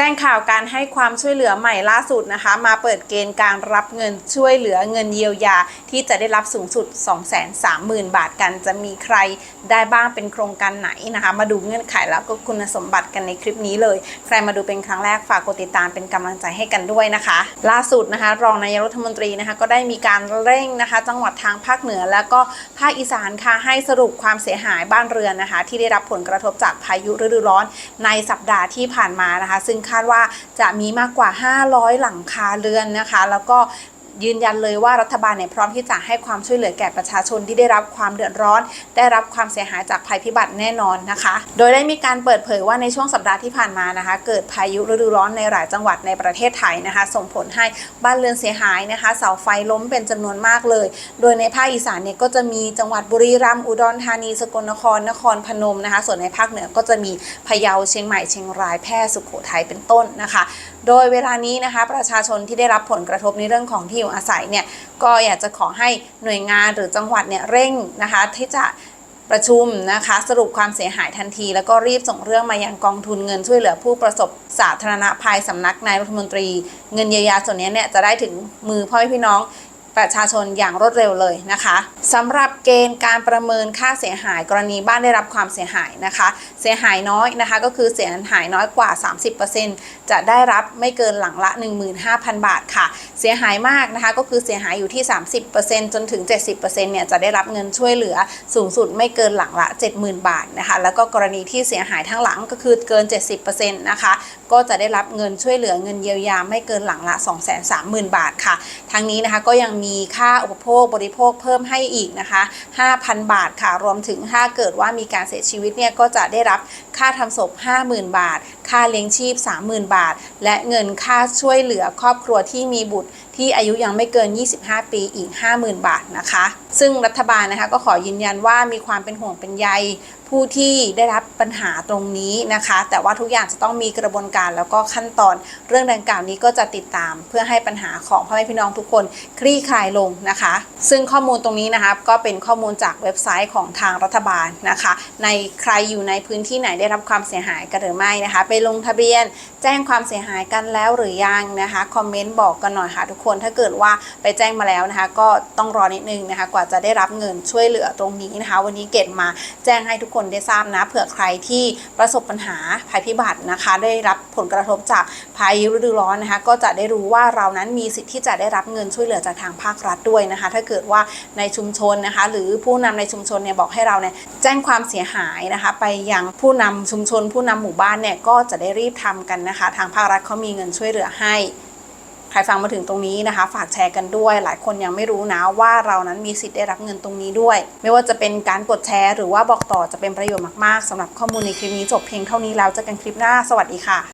จ้งข่าวการให้ความช่วยเหลือใหม่ล่าสุดนะคะ มาเปิดเกณฑ์การรับเงินช่วยเหลือเงินเยียวยา ที่จะได้รับสูงสุด 230,000 บาทกัน จะมีใครได้บ้างเป็นโครงการไหนนะคะ มาดูเงื่อนไขแล้วก็คุณสมบัติกันในคลิปนี้เลย ใครมาดูเป็นครั้งแรกฝากกดติดตามเป็นกำลังใจให้กันด้วยนะคะ ล่าสุดนะคะ รองนายรัฐมนตรีนะคะก็ได้มีการเร่งนะคะ จังหวัดทางภาคเหนือ แล้วก็ภาคอีสานค่ะให้สรุปความเสียหายบ้านเรือนนะคะ ที่ได้รับผลกระทบจากพายุฤดูร้อนในสัปดาห์ที่ผ่านมานะคะ ซึ่งคาดว่าจะมีมากกว่า 500 หลังคาเรือนนะคะ แล้วก็ ยืนยันเลยว่ารัฐบาลเนี่ยพร้อมที่จะให้ความช่วยเหลือแก่ประชาชนที่ได้รับความเดือดร้อน ได้รับความเสียหายจากภัยพิบัติแน่นอนนะคะ โดยได้มีการเปิดเผยว่าในช่วงสัปดาห์ที่ผ่านมานะคะ เกิดพายุฤดูร้อนในหลายจังหวัดในประเทศไทยนะคะ ส่งผลให้บ้านเรือนเสียหายนะคะ เสาไฟล้มเป็นจำนวนมากเลย โดยในภาคอีสานเนี่ยก็จะมีจังหวัดบุรีรัมย์อุดรธานีสกลนครนครพนมนะคะ ส่วนในภาคเหนือก็จะมีพะเยาเชียงใหม่เชียงรายแพร่สุโขทัยเป็นต้นนะคะ โดยเวลานี้นะคะ ประชาชนที่ได้รับผลกระทบในเรื่องของที่อยู่อาศัยเนี่ยก็อยากจะขอให้หน่วยงานหรือจังหวัดเนี่ยเร่งนะคะที่จะประชุมนะคะสรุปความเสียหายทันที แล้วก็รีบส่งเรื่องมายังกองทุนเงินช่วยเหลือผู้ประสบสาธารณภัยสำนักนายรัฐมนตรี เงินเยียวยาส่วนนี้เนี่ยจะได้ถึงมือพ่อแม่พี่น้อง ประชาชนอย่างรวดเร็วเลยนะคะสำหรับเกณฑ์การประเมินค่าเสียหายกรณีบ้านได้รับความเสียหายนะคะ เสียหายน้อยนะคะ ก็คือเสียหายน้อยกว่า 30%จะได้รับไม่เกินหลังละ 15,000 บาทค่ะ เสียหายมากนะคะก็คือเสียหายอยู่ที่ 30%จนถึง 70%เนี่ยจะได้รับเงินช่วยเหลือสูงสุดไม่เกินหลังละ 70,000 บาทนะคะ แล้วก็กรณีที่เสียหายทั้งหลังก็คือเกิน 70%นะคะก็จะได้รับเงินช่วยเหลือเงินเยียวยาไม่เกินหลังละ 230,000 บาทค่ะ ทั้งนี้นะคะก็ยังมีค่าอุปโภคบริโภคเพิ่มให้อีกนะคะ 5,000 บาทค่ะ รวมถึงถ้าเกิดว่ามีการเสียชีวิตเนี่ยก็จะได้รับค่าทำศพ 50,000 บาท ค่าเลี้ยงชีพ 30,000 บาท และเงินค่าช่วยเหลือครอบครัวที่มีบุตรที่อายุยังไม่เกิน 25 ปีอีก 50,000 บาทนะคะ ซึ่งรัฐบาลนะคะก็ขอยืนยันว่ามีความเป็นห่วงเป็นใยผู้ที่ได้รับปัญหาตรงนี้นะคะ แต่ว่าทุกอย่างจะต้องมีกระบวนการแล้วก็ขั้นตอนเรื่องดังกล่าวนี้ก็จะติดตาม เพื่อให้ปัญหาของพ่อแม่พี่น้องทุกคน คลี่คลายลงนะคะ ซึ่งข้อมูลตรงนี้นะคะก็เป็นข้อมูลจากเว็บไซต์ของทางรัฐบาลนะคะ ในใครอยู่ในพื้นที่ไหนได้รับความเสียหายกันหรือไม่นะคะ ไปลงทะเบียนแจ้งความเสียหายกันแล้วหรือยังนะคะคอมเมนต์บอกกันหน่อยค่ะทุกคนถ้าเกิดว่าไปแจ้งมาแล้วนะคะ ก็ต้องรอนิดนึงนะคะ กว่าจะได้รับเงินช่วยเหลือตรงนี้นะคะ วันนี้เกตมาแจ้งให้ทุกคนได้ทราบนะเผื่อใครที่ประสบปัญหาภัยพิบัตินะคะ ได้รับผลกระทบจากพายุฤดูร้อนนะคะ ก็จะได้รู้ว่าเรานั้นมีสิทธิ์ที่จะได้รับเงินช่วยเหลือจากทางภาครัฐด้วยนะคะ ถ้าเกิดว่าในชุมชนนะคะ หรือผู้นำในชุมชนเนี่ยบอกให้เราเนี่ยแจ้งความเสียหายนะคะ ไปยังผู้นำชุมชน ผู้นำหมู่บ้านเนี่ยก็จะได้รีบทำกันนะคะ ทางภาครัฐเขามีเงินช่วยเหลือให้ใครฟังมาถึงตรงนี้นะคะ ฝากแชร์กันด้วย หลายคนยังไม่รู้นะว่าเรานั้นมีสิทธิ์ได้รับเงินตรงนี้ด้วย ไม่ว่าจะเป็นการกดแชร์ หรือว่าบอกต่อจะเป็นประโยชน์มากๆสำหรับข้อมูลในคลิปนี้จบเพียงเท่านี้แล้วเจอกันคลิปหน้าสวัสดีค่ะ